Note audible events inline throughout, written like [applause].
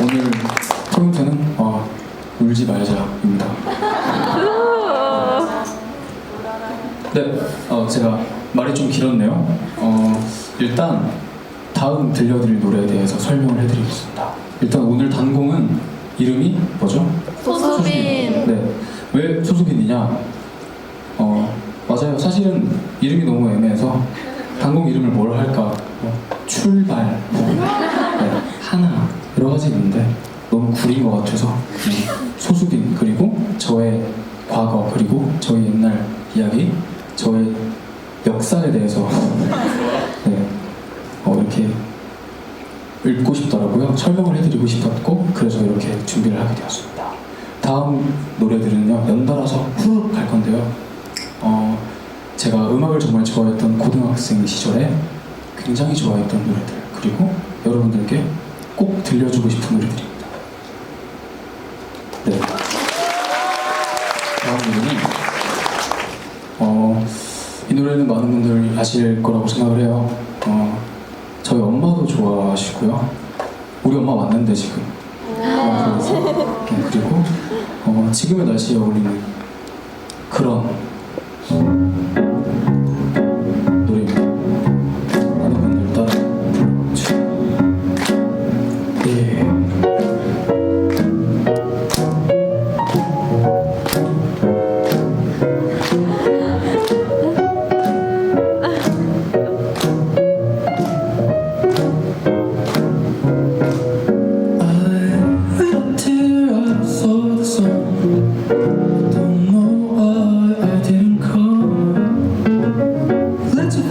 오늘 포인트는 어, 울지 말자입니다. 네, 어, 제가 말이 좀 길었네요. 어, 일단 다음 들려드릴 노래에 대해서 설명을 해드리겠습니다. 일단 오늘 단공은 이름이 뭐죠? 소수빈. 네, 왜 소수빈이냐? 어, 맞아요. 사실은 이름이 너무 애매해서 단공 이름을 뭘 할까? 뭐, 출발, 뭐, 네, 하나 여러 가지 있는데 너무 구린 것 같아서 소수빈 그리고 저의 과거 그리고 저희 옛날 이야기, 저의 역사에 대해서 [laughs] 네, 어, 이렇게 읽고 싶더라고요. 설명을 해드리고 싶었고 그래서 이렇게 준비를 하게 되었습니다. 다음 노래들은요 연달아서 후루룩 갈 건데요. 어, 제가 음악을 정말 좋아했던 고등학생 시절에 굉장히 좋아했던 노래들 그리고 여러분들께 꼭 들려주고 싶은 노래들입니다. 네. 다음 노래는 어, 이 노래는 많은 분들 아실 거라고 생각을 해요. 어, 저희 엄마도 좋아하시고요. 우리 엄마 왔는데 지금. 어, 그래서, 네, 그리고 어, 지금의 날씨에 어울리는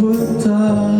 Would die